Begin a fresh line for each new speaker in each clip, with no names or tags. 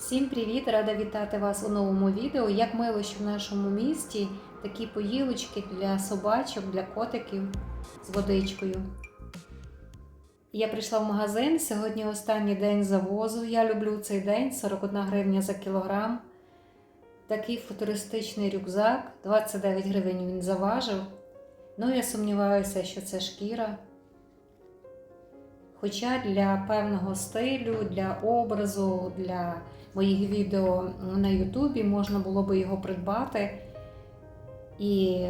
Всім привіт! Рада вітати вас у новому відео. Як мило, що в нашому місті такі поїлочки для собачок, для котиків з водичкою. Я прийшла в магазин. Сьогодні останній день завозу. Я люблю цей день 41 гривня за кілограм. Такий футуристичний рюкзак, 29 гривень він заважив. Ну, я сумніваюся, що це шкіра. Хоча для певного стилю, для образу, для моїх відео на Ютубі можна було би його придбати і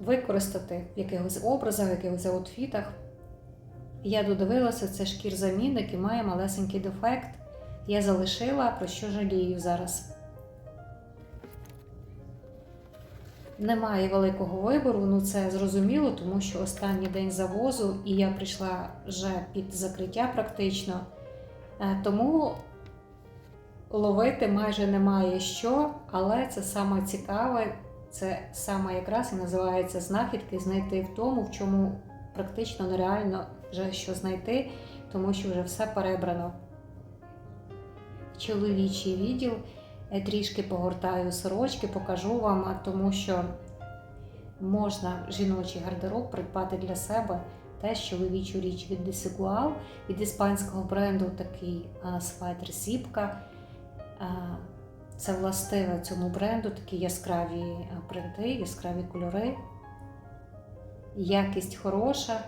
використати в якихось образах, в якихось аутфітах. Я додивилася, це шкір-замінник і має малесенький дефект. Я залишила, про що жалію зараз. Немає великого вибору, ну це зрозуміло, тому що останній день завозу, і я прийшла вже під закриття практично. Е, Тому ловити майже немає що, але це саме цікаве, це саме якраз і називається знахідки, знайти в тому, в чому практично нереально вже що знайти, тому що вже все перебрано. Чоловічий відділ. Я трішки погортаю сорочки, покажу вам, тому що можна жіночий гардероб придбати для себе теж чоловічу річ від Desigual, від іспанського бренду такий а, свайтер Сіпка. А, Це властиве цьому бренду, такі яскраві принти, яскраві кольори. Якість хороша.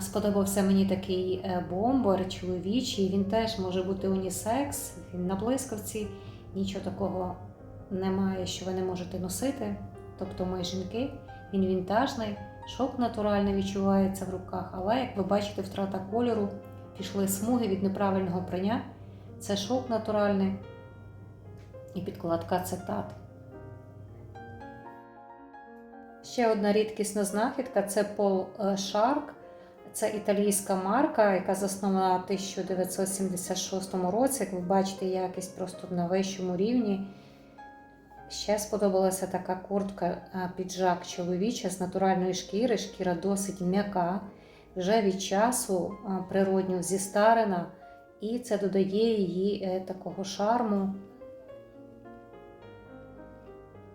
Сподобався мені такий е, бомбер чоловічий. Він теж може бути унісекс, він на блискавці. Нічого такого немає, що ви не можете носити. Тобто ми жінки, він вінтажний, шовк натуральний відчувається в руках, але, як ви бачите, втрата кольору, пішли смуги від неправильного прання. Це шовк натуральний і підкладка цитат. Ще одна рідкісна знахідка це Пол Шарк. Це італійська марка, яка заснована в 1976 році. Як ви бачите, якість просто на вищому рівні. Ще сподобалася така куртка піджак чоловіча з натуральної шкіри. Шкіра досить м'яка, вже від часу природньо зістарена, і це додає її е, такого шарму.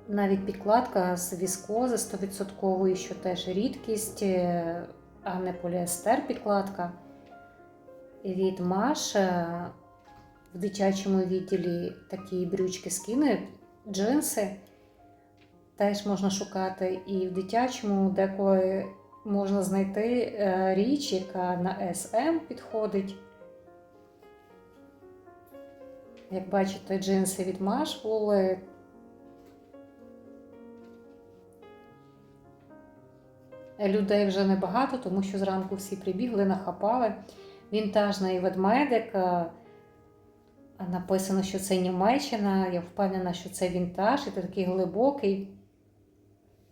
Навіть підкладка з віскози 100%, що теж рідкість, е, а не поліестер підкладка. Від Маш в дитячому відділі такі брючки скини, джинси теж можна шукати. І в дитячому деколи можна знайти е, річ, яка на SM підходить. Як бачите, джинси від Маш були. Людей вже небагато, тому що зранку всі прибігли, нахапали. Вінтажний ведмедик. е, Написано, що це Німеччина. Я впевнена, що це вінтаж, і це такий глибокий,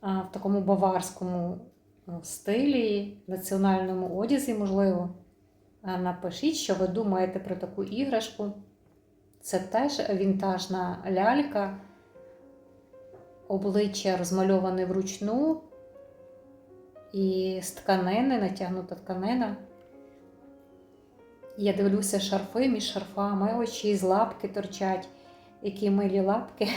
в такому баварському ну, стилі, національному одязі, можливо. Напишіть, що ви думаєте про таку іграшку. Це теж вінтажна лялька, обличчя розмальоване вручну. І з тканини, натягнута тканина. Я дивлюся шарфи між шарфами, очі з лапки торчать, які милі лапки.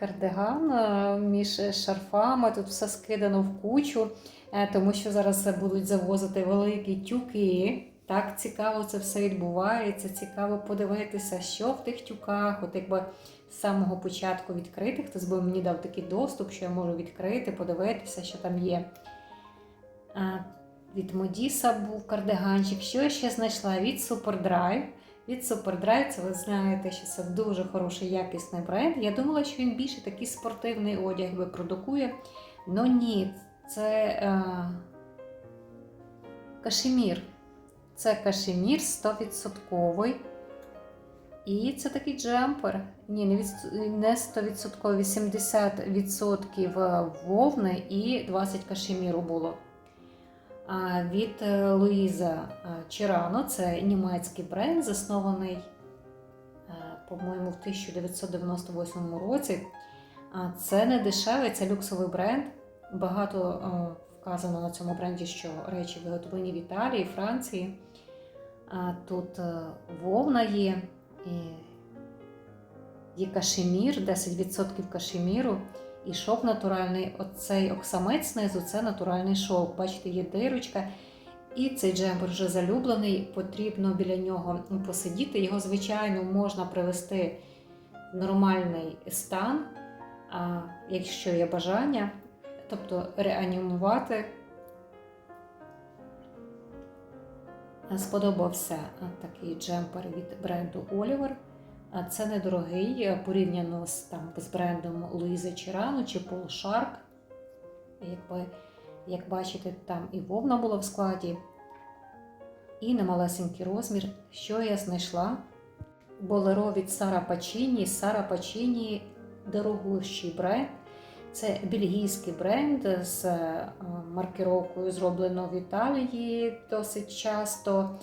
Кардиган е, між шарфами, тут все скидано в кучу, е, тому що зараз будуть завозити великі тюки. Так цікаво це все відбувається. Цікаво подивитися, що в тих тюках, от якби з самого початку відкрити. Хтось би мені дав такий доступ, що я можу відкрити, подивитися, що там є. А, Від Модіса був кардиганчик. Що я ще знайшла? Від Superdrive. Від Superdrive, це ви знаєте, що це дуже хороший якісний бренд. Я думала, що він більше такий спортивний одяг би продукує. Ну ні, це е, кашемір. Це кашемір 100%. І це такий джемпер. Ні, не, від, не 100%, 80% вовни і 20 кашеміру було. А від е, Луїза Чирано, це німецький бренд, заснований, е, по-моєму, в 1998 році. Це не дешевий, це люксовий бренд. Багато е, вказано на цьому бренді, що речі виготовлені в Італії, Франції. Тут е, вовна є, і є кашемір, 10% кашеміру. І шовк натуральний. Оцей оксамит знизу це натуральний шовк. Бачите, є дирочка. І цей джемпер вже залюблений, потрібно біля нього посидіти. Його, звичайно, можна привести в нормальний стан, а якщо є бажання, тобто реанімувати. Сподобався такий джемпер від бренду Oliver. А Це недорогий е, порівняно з там з брендом Луїза Чирану чи Пол Shark. Якби, як бачите, там і вовна була в складі, і немалесенький розмір. Що я знайшла? Болеро від Сара Пачіні. Сара Пачіні дорогущий бренд. Це бельгійський бренд з е, маркировкою, зроблено в Італії досить часто.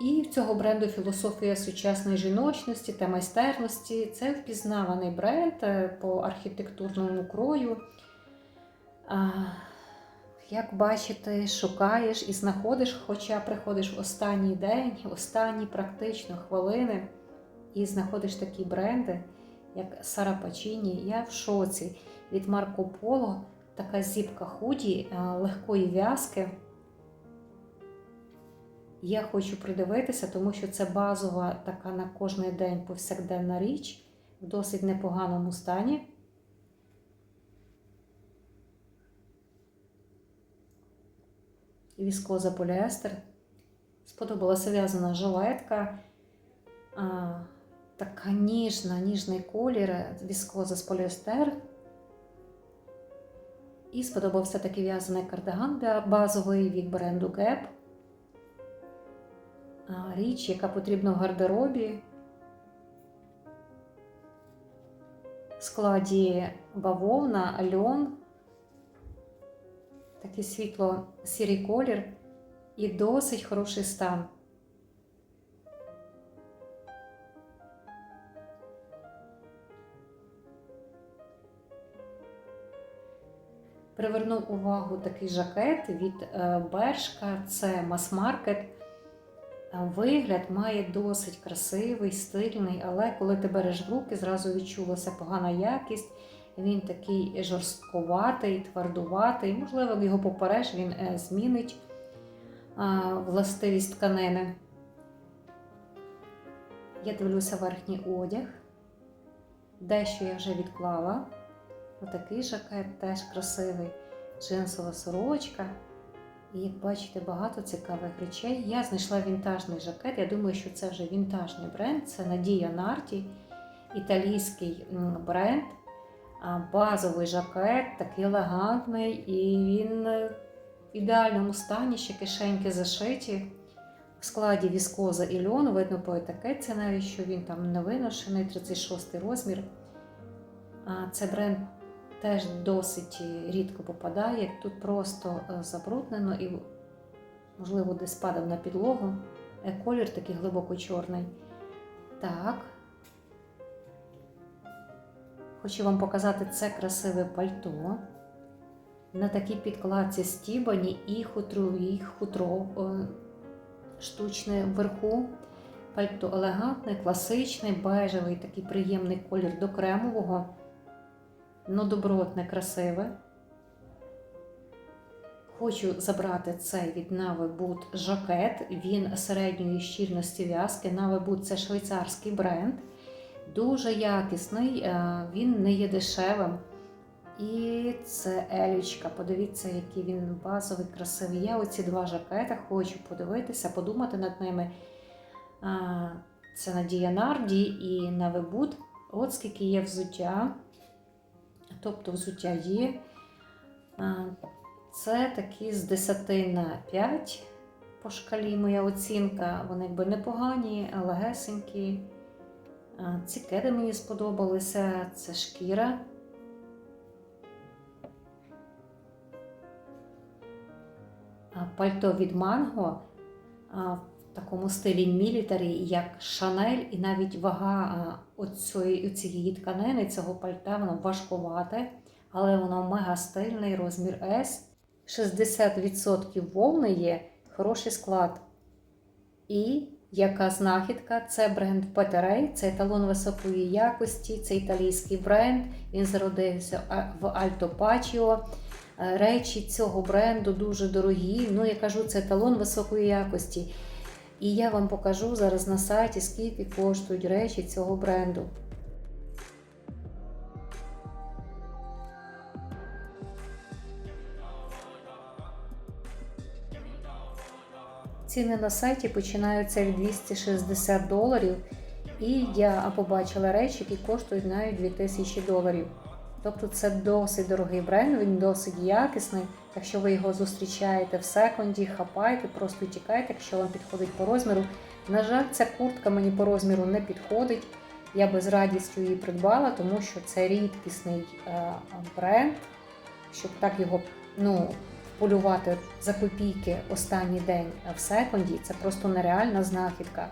І в цього бренду філософія сучасної жіночності та майстерності. Це впізнаваний бренд е, по архітектурному крою. Як бачите, шукаєш і знаходиш, хоча приходиш в останній день, останні практично хвилини, і знаходиш такі бренди, як Сара Пачіні. Я в шоці від Марко Поло, така зіпка худі, е, легкої в'язки. Я хочу придивитися, тому що це базова така на кожний день повсякденна річ в досить непоганому стані. Віскоза поліестер. Сподобалася в'язана жилетка. Така ніжна, ніжний колір, віскоза з поліестер. І сподобався такий в'язаний кардиган базовий від бренду Gap річ, яка потрібна в гардеробі. В складі бавовна, альон, такий світло-сірий колір і досить хороший стан. Привернув увагу такий жакет від е, Бершка, це мас-маркет. Вигляд має досить красивий, стильний, але коли ти береш в руки, зразу відчулася погана якість. Він такий жорстковатий, твердуватий. Можливо, його попереш, він е, змінить властивість тканини. Я дивлюся верхній одяг. Дещо я вже відклала. Отакий жакет теж красивий, джинсова сорочка. І як бачите, багато цікавих речей. Я знайшла вінтажний жакет. Я думаю, що це вже вінтажний бренд. Це Надія Нарті, італійський бренд. Базовий жакет, такий елегантний, і він в ідеальному стані, ще кишеньки зашиті. В складі віскоза і льон, видно по етикетці навіть, що він там не виношений, 36 розмір. Це бренд теж досить рідко попадає. Тут просто е, забруднено і, можливо, десь падав на підлогу. Е, колір такий глибоко чорний. Так. Хочу вам показати це красиве пальто. На такій підкладці стібані і хутро, і хутро штучне вверху. Пальто елегантне, класичний, бежевий, такий приємний колір до кремового но добротне, красиве. Хочу забрати цей від Boot жакет. Він середньої щільності в'язки. Boot – це швейцарський бренд. Дуже якісний, е, він не є дешевим. І це елічка. Подивіться, який він базовий, красивий. Я оці два жакети хочу подивитися, подумати над ними. Це Надія Нарді і Boot. От скільки є взуття тобто взуття є. Це такі з 10 на 5 по шкалі моя оцінка. Вони якби непогані, легесенькі. Ці кеди мені сподобалися, це шкіра. Пальто від манго такому стилі мілітарі, як Шанель, і навіть вага оцієї, оцієї тканини, цього пальта, воно важкувате, але воно мега стильний, розмір S. 60% вовни є, хороший склад. І яка знахідка? Це бренд Петерей, це еталон високої якості, це італійський бренд. Він зародився в Альто Пачіо. Е, Речі цього бренду дуже дорогі. Ну, я кажу, це еталон високої якості. І я вам покажу зараз на сайті, скільки коштують речі цього бренду. Ціни на сайті починаються від 260 доларів. І я побачила речі, які коштують навіть 2000 доларів. Тобто це досить дорогий бренд, він досить якісний. Якщо ви його зустрічаєте в секунді, хапайте, просто тікайте, якщо вам підходить по розміру. На жаль, ця куртка мені по розміру не підходить. Я би з радістю її придбала, тому що це рідкісний е, бренд, щоб так його ну, полювати за копійки останній день в секунді. Це просто нереальна знахідка.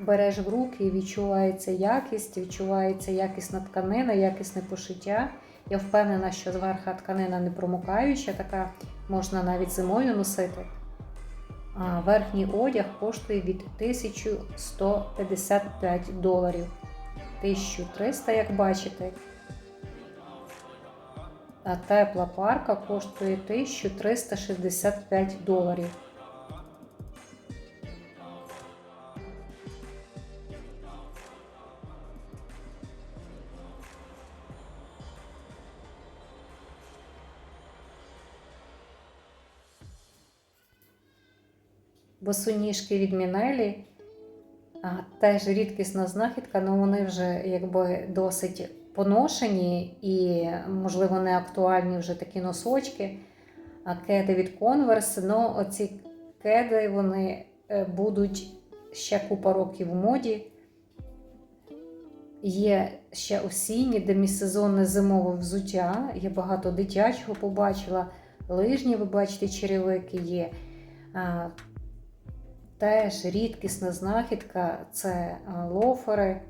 Береш в руки і відчувається якість, відчувається якісна тканина, якісне пошиття. Я впевнена, що зверха тканина не промокаюча, така можна навіть зимою носити. А верхній одяг коштує від 1155 доларів. 1300, як бачите. А тепла парка коштує 1365 доларів. Босоніжки від Мінелі. А, Теж рідкісна знахідка, але вони вже якби досить поношені і, можливо, не актуальні вже такі носочки. А кеди від Converse, ну оці кеди вони е, будуть ще купа років в моді. Є ще осінні, демісезонне зимове взуття. Я багато дитячого побачила. Лижні, ви бачите, черевики є. Теж рідкісна знахідка це е, лофери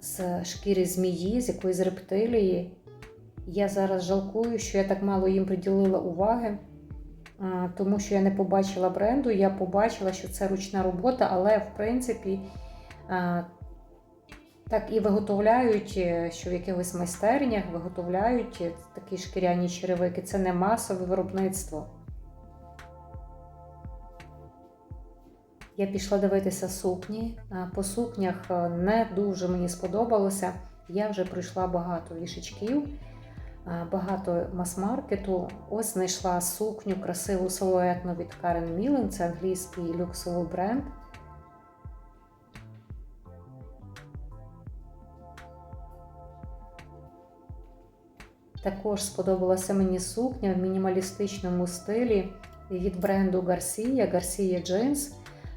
з шкіри змії, з якоїсь рептилії. Я зараз жалкую, що я так мало їм приділила уваги, е, тому що я не побачила бренду. Я побачила, що це ручна робота, але, в принципі, е, так і виготовляють, що в якихось майстернях виготовляють такі шкіряні черевики. Це не масове виробництво. Я пішла дивитися сукні. По сукнях е, не дуже мені сподобалося. Я вже пройшла багато вішечків, багато мас-маркету. Ось знайшла сукню, красиву силуетну від Karen Millen, це англійський люксовий бренд. Також сподобалася мені сукня в мінімалістичному стилі від бренду Garcia, Garcia Jeans.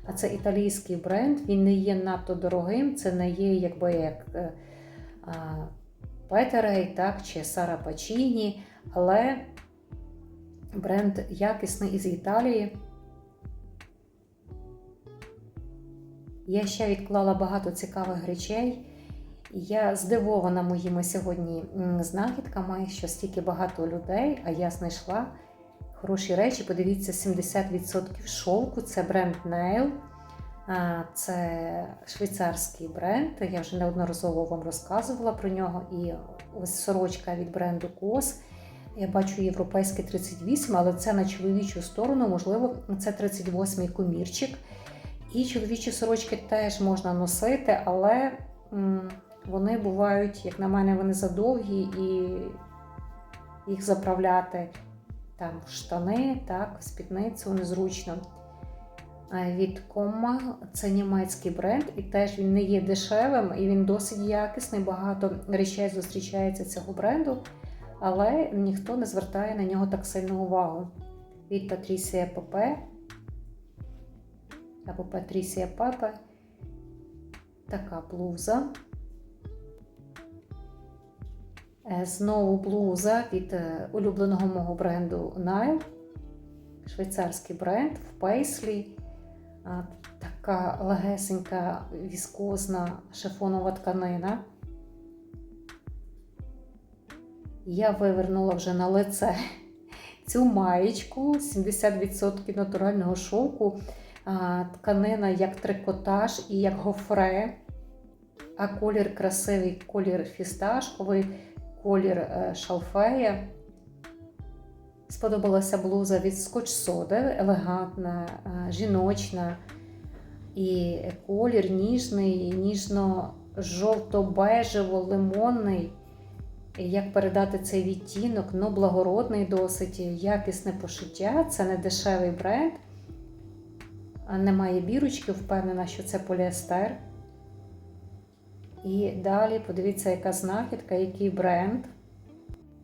А це італійський бренд, він не є надто дорогим, це не є якби як Петерей так, чи Сара Пачіні, але бренд якісний із Італії. Я ще відклала багато цікавих речей. Я здивована моїми сьогодні знахідками, що стільки багато людей, а я знайшла. Хороші речі, подивіться, 70% шовку це бренд Nail. Це швейцарський бренд. Я вже неодноразово вам розказувала про нього. І ось сорочка від бренду COS. Я бачу європейський 38, але це на чоловічу сторону, можливо, це 38-й комірчик. І чоловічі сорочки теж можна носити, але вони бувають, як на мене, вони задовгі і їх заправляти там в штани, так, в спідницю незручно. Від Кома це німецький бренд, і теж він не є дешевим, і він досить якісний. Багато речей зустрічається цього бренду, але ніхто не звертає на нього так сильну увагу. Від Патрісія Пепе або Патрісія Пепе. Така блуза. Знову блуза від е, улюбленого мого бренду Nile. Швейцарський бренд в пейслі. Така легесенька віскозна шифонова тканина. Я вивернула вже на лице цю маєчку 70% натурального шовку. Тканина як трикотаж і як гофре. А колір красивий, колір фісташковий, колір е, шалфея. Сподобалася блуза від Scotch Soda, елегантна, е, жіночна. І колір ніжний, ніжно-жовто-бежево-лимонний. Як передати цей відтінок? Ну, благородний досить, якісне пошиття. Це не дешевий бренд. Немає бірочки, впевнена, що це поліестер. І далі подивіться, яка знахідка, який бренд.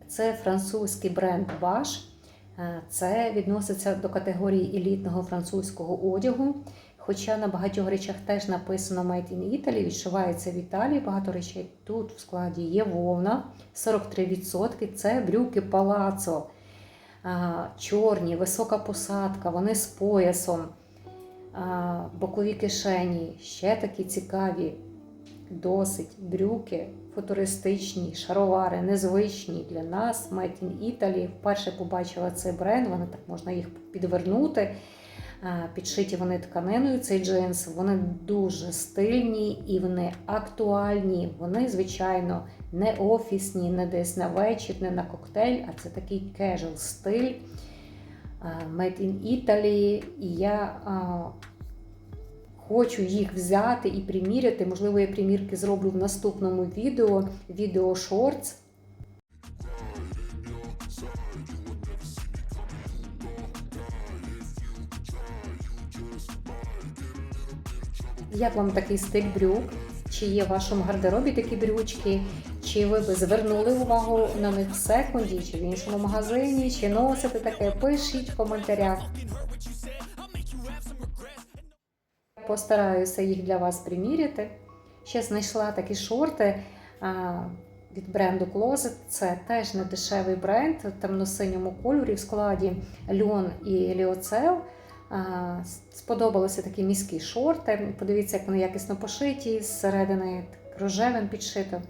Це французький бренд Bosch. Е, Це відноситься до категорії елітного французького одягу. Хоча на багатьох речах теж написано Made in Italy, відшивається в Італії. Багато речей тут в складі є вовна, 43%. Це брюки палацо, чорні, висока посадка, вони з поясом, бокові кишені, ще такі цікаві, досить брюки, футуристичні, шаровари, незвичні для нас. Made in Italy. Вперше побачила цей бренд, вони так можна їх підвернути. Підшиті вони тканиною, цей джинс, вони дуже стильні і вони актуальні. Вони, звичайно, не офісні, не десь на вечір, не на коктейль, а це такий casual стиль Made in Italy. І я а, хочу їх взяти і приміряти. Можливо, я примірки зроблю в наступному відео, відео шортс. Як вам такий стиль брюк? Чи є в вашому гардеробі такі брючки? Чи ви би звернули увагу на них в секунді, чи в іншому магазині, чи носите таке? Пишіть в коментарях. Постараюся їх для вас приміряти. Ще знайшла такі шорти від бренду Closet. Це теж не дешевий бренд в темно-синьому кольорі в складі льон і ліоцел. Сподобалися такі міські шорти. Подивіться, як вони якісно пошиті, зсередини рожевим підшито,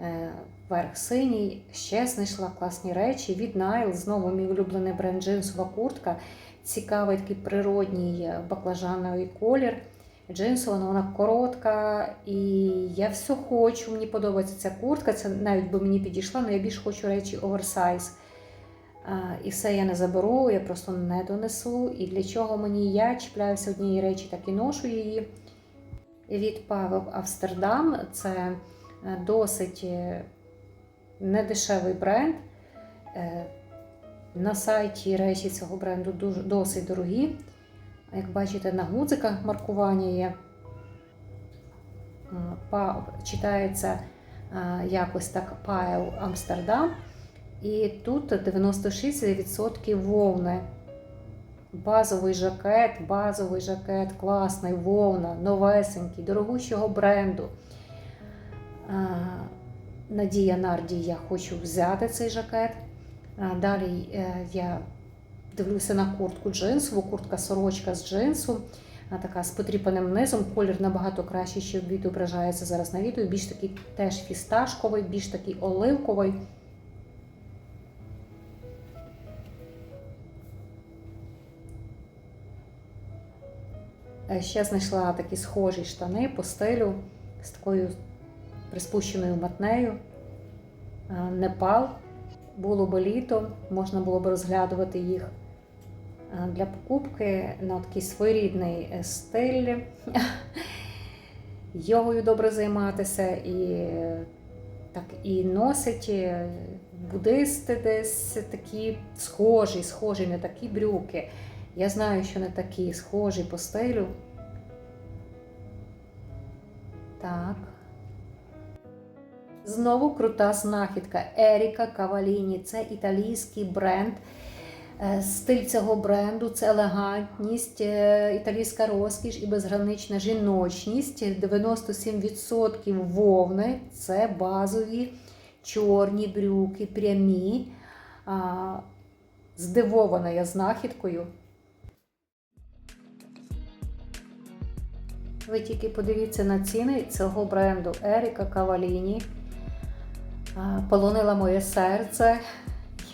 е, верх синій. Ще знайшла класні речі. Від Nile, знову мій улюблений бренд джинсова куртка. Цікавий такий природній е, баклажановий колір. Джинсова, вона коротка, і я все хочу. Мені подобається ця куртка. Це навіть би мені підійшла, але я більш хочу речі оверсайз. І все я не заберу, я просто не донесу. І для чого мені я чіпляюся однієї речі, так і ношу її. Від Павел Амстердам це е, досить е, недешевий бренд. Е, На сайті речі цього бренду досить дорогі. Як бачите, на гудзиках маркування є. Читається якось так Пайл Амстердам. І тут 96% вовни. Базовий жакет, базовий жакет, класний, вовна, новесенький, дорогущого бренду. Надія Нарді, я хочу взяти цей жакет. Далі е, я дивлюся на куртку джинсову, куртка сорочка з джинсу, така з потріпаним низом. Колір набагато кращий, що відображається зараз на відео. Більш такий теж фісташковий, більш такий оливковий. Е, ще знайшла такі схожі штани по стилю з такою приспущеною матнею. Е, Непал. Було б літо, можна було б розглядувати їх для покупки на такий своєрідний стиль. Йогою добре займатися і так і носять буддисти десь такі схожі, схожі, не такі брюки. Я знаю, що не такі схожі по стилю. Так. Знову крута знахідка Еріка Каваліні. Це італійський бренд. Е, Стиль цього бренду це елегантність, е, італійська розкіш і безгранична жіночність. 97% вовни це базові чорні брюки, прямі. Здивована я знахідкою. Ви тільки подивіться на ціни цього бренду Еріка Каваліні. полонила моє серце.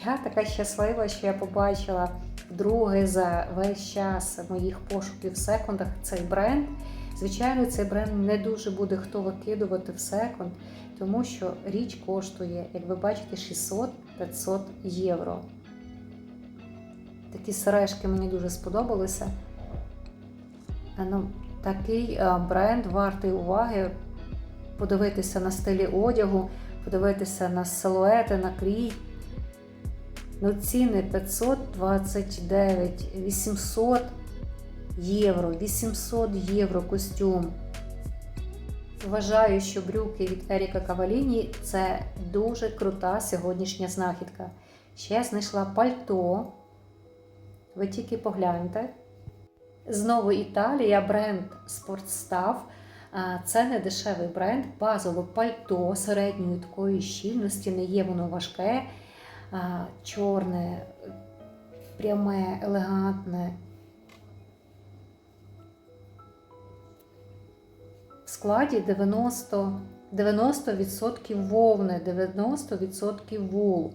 Я така щаслива, що я побачила вдруге за весь час моїх пошуків в секундах цей бренд. Звичайно, цей бренд не дуже буде хто викидувати в секунд, тому що річ коштує, як ви бачите, 600-500 євро. Такі сережки мені дуже сподобалися. Ну, такий бренд вартий уваги. Подивитися на стилі одягу, подивитися на силуети, на крій. Ну, ціни 529, 800 євро, 800 євро костюм. Вважаю, що брюки від Еріка Каваліні це дуже крута сьогоднішня знахідка. Ще я знайшла пальто. Ви тільки погляньте. Знову Італія, бренд Sportstaff. Це не дешевий бренд, базове пальто середньої такої щільності, не є воно важке, чорне, пряме, елегантне. В складі 90, 90% вовни, 90% вул.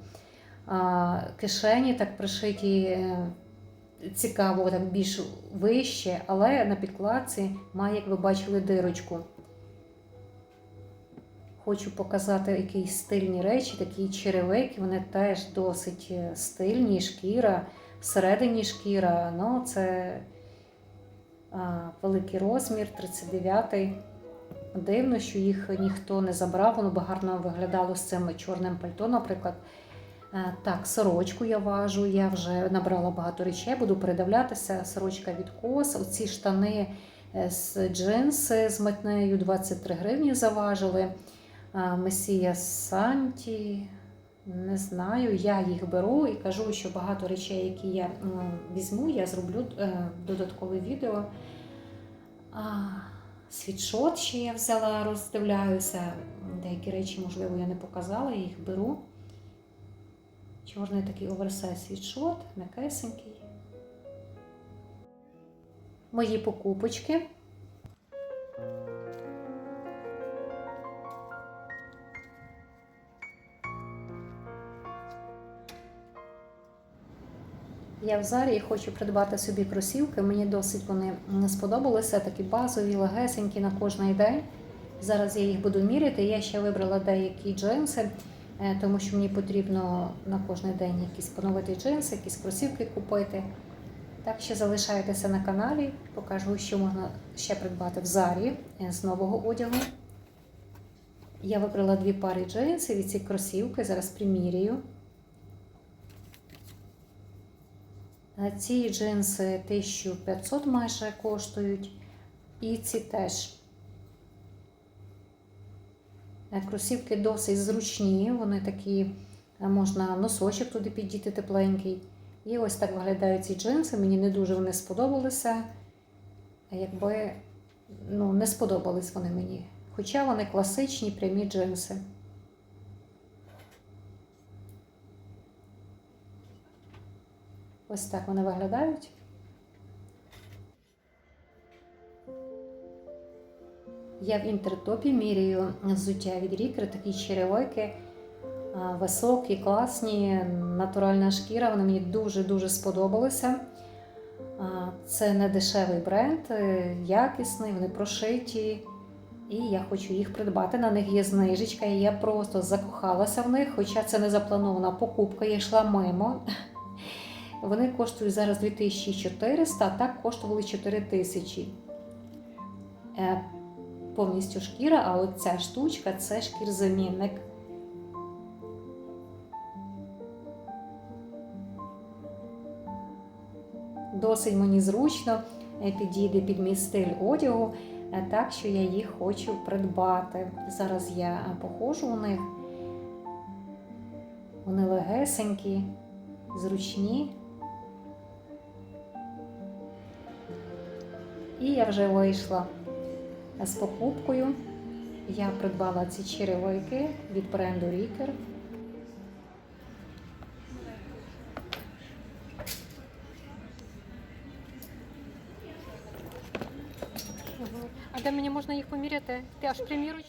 Кишені так пришиті е, цікаво, так більш вище, але на підкладці має, як ви бачили, дирочку. Хочу показати якісь стильні речі, такі черевики, вони теж досить е, стильні, шкіра, всередині шкіра. Ну, це а, великий розмір, 39-й. Дивно, що їх ніхто не забрав, воно би гарно виглядало з цим чорним пальто, наприклад. Е, Так, сорочку я важу, я вже набрала багато речей, буду передивлятися. Сорочка від кос. Оці штани е, з джинси з метнею 23 гривні заважили. Месія Санті. Не знаю, я їх беру і кажу, що багато речей, які я візьму, я зроблю е, додаткове відео. Світшот ще я взяла, роздивляюся. Деякі речі, можливо, я не показала, я їх беру. Чорний такий оверсайз світшот, м'якесенький. Мої покупочки. Я в зарі хочу придбати собі кросівки. Мені досить вони сподобалися, такі базові, легесенькі на кожний день. Зараз я їх буду міряти. Я ще вибрала деякі джинси, е, тому що мені потрібно на кожен день якісь поновити джинси, якісь кросівки купити. Так що залишайтеся на каналі, покажу, що можна ще придбати в зарі е, з нового одягу. Я вибрала дві пари джинсів і ці кросівки, зараз примірюю. Ці джинси 1500 майже коштують, і ці теж. Е, Кросівки досить зручні, вони такі, е, можна носочок туди піддіти тепленький. І ось так виглядають ці джинси. Мені не дуже вони сподобалися. Якби ну, не сподобались вони мені. Хоча вони класичні прямі джинси. Ось так вони виглядають. Я в інтертопі міряю взуття від Рікер, такі черевики, високі, класні, натуральна шкіра. Вони мені дуже-дуже сподобалися. Це не дешевий бренд, е, якісний, вони прошиті. І я хочу їх придбати. На них є знижечка, і я просто закохалася в них, хоча це не запланована покупка, я йшла мимо. Вони коштують зараз 2400, а так коштували 4000. Е, повністю шкіра, а от ця штучка це шкірзамінник. Досить мені зручно е, підійде під мій стиль одягу, е, так що я їх хочу придбати. Зараз я походжу у них. Вони легесенькі, зручні. І я вже вийшла з покупкою. Я придбала ці черевики від бренду Рікер.
А де мені можна їх поміряти? Ти аж приміруч?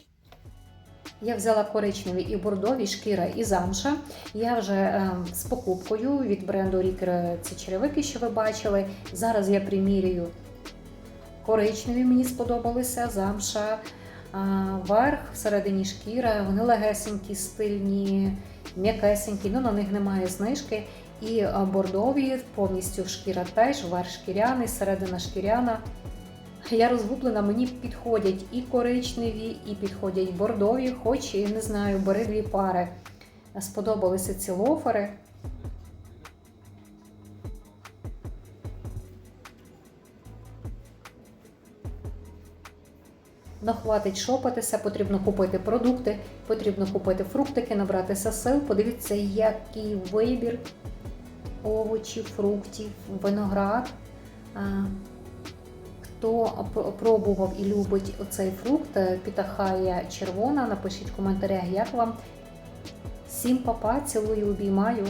Я взяла коричневі і бордові, шкіра і замша. Я вже е, з покупкою від бренду Рікер ці черевики, що ви бачили. Зараз я примірюю коричневі, мені сподобалися, замша, верх, всередині шкіра, вони легесенькі, стильні, м'якесенькі, ну на них немає знижки. І бордові, повністю шкіра теж, верх шкіряний, середина шкіряна. Я розгублена, мені підходять і коричневі, і підходять бордові, хоч і не знаю, бери дві пари. Сподобалися ці лофери. Ну, хватить шопатися, потрібно купити продукти, потрібно купити фруктики, набратися сил. Подивіться, який вибір овочів, фруктів, виноград. Хто пробував і любить оцей фрукт, е, пітахая червона, напишіть в коментарях, як вам. Всім папа, цілую, обіймаю.